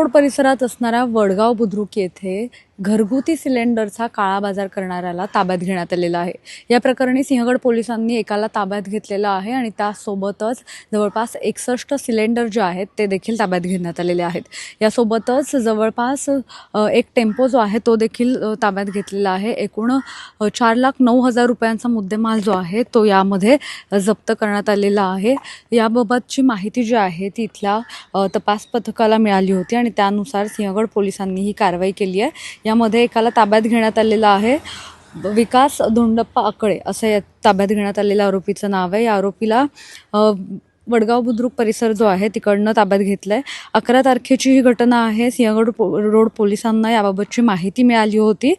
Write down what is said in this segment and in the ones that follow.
Road परिसरात असणाऱ्या वडगाव बुद्रुक येथे घरगुती सिलेंडरचा काळा बाजार करणाऱ्याला ताब्यात घेण्यात आलेला आहे. या प्रकरणी सिंहगड पोलिसांनी एकाला ताब्यात घेतलेला आहे आणि त्यासोबतच जवळपास एकसष्ट सिलेंडर जे आहेत ते देखील ताब्यात घेण्यात आलेले आहेत. यासोबतच जवळपास एक टेम्पो जो आहे तो देखील ताब्यात घेतलेला आहे. एकूण चार लाख नऊ हजार रुपयांचा मुद्देमाल जो आहे तो यामध्ये जप्त करण्यात आलेला आहे. याबाबतची माहिती जी आहे ती इथल्या तपास पथकाला मिळाली होती आणि त्यानुसार सिंहगड पोलिसांनी ही कारवाई केली आहे. यामध्ये एकाला ताब्यात घेण्यात आलेलं आहे. विकास धोंडप्पा आकळे असं या ताब्यात घेण्यात आलेल्या आरोपीचं नाव आहे. या आरोपीला अ, वडगाव बुद्रुक परिसर जो आहे तिकडनं ताब्यात घेतलं आहे अकरा तारखेची ही घटना आहे. सिंहगड पो रोड पोलिसांना याबाबतची माहिती मिळाली होती.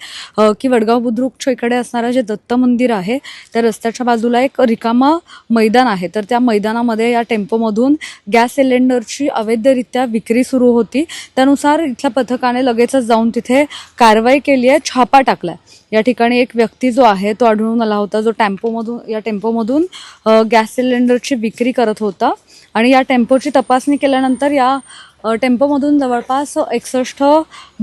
की वडगाव बुद्रुकच्या इकडे असणारं जे दत्त मंदिर आहे त्या रस्त्याच्या बाजूला एक रिकामा मैदान आहे. तर त्या मैदानामध्ये या टेम्पोमधून गॅस सिलेंडरची अवैधरित्या विक्री सुरू होती. त्यानुसार इथल्या पथकाने लगेचच जाऊन तिथे कारवाई केली आहे छापा टाकला या ठिकाणी एक व्यक्ती जो आहे तो आढळून आला होता. जो टेम्पोमधून या टेम्पोमधून गॅस सिलेंडरची विक्री करत होता. आणि या टेम्पोची तपासणी केल्यानंतर या टेम्पोमधून जवळपास एकसष्ट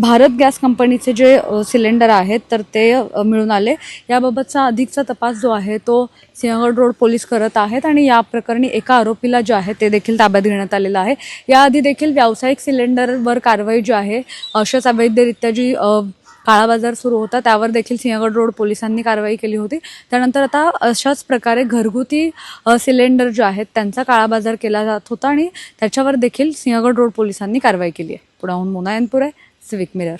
भारत गॅस कंपनीचे जे सिलेंडर आहेत तर ते मिळून आले. याबाबतचा अधिकचा तपास जो आहे तो सिंहगड रोड पोलीस करत आहेत आणि या प्रकरणी एका आरोपीला जे आहे ते देखील ताब्यात घेण्यात आलेलं आहे. याआधी देखील व्यावसायिक सिलेंडरवर कारवाई जी आहे अशाच अवैधरित्या जी काळा बाजार सुरू होता त्यावर देखील सिंहगड रोड पोलिसांनी कारवाई केली होती. त्यानंतर आता अशाच प्रकारे घरगुती सिलेंडर जे आहेत त्यांचा काळा बाजार केला जात होता आणि त्याच्यावर देखील सिंहगड रोड पोलिसांनी कारवाई केली आहे. पुण्याहून मोना आहे सिविक मिरर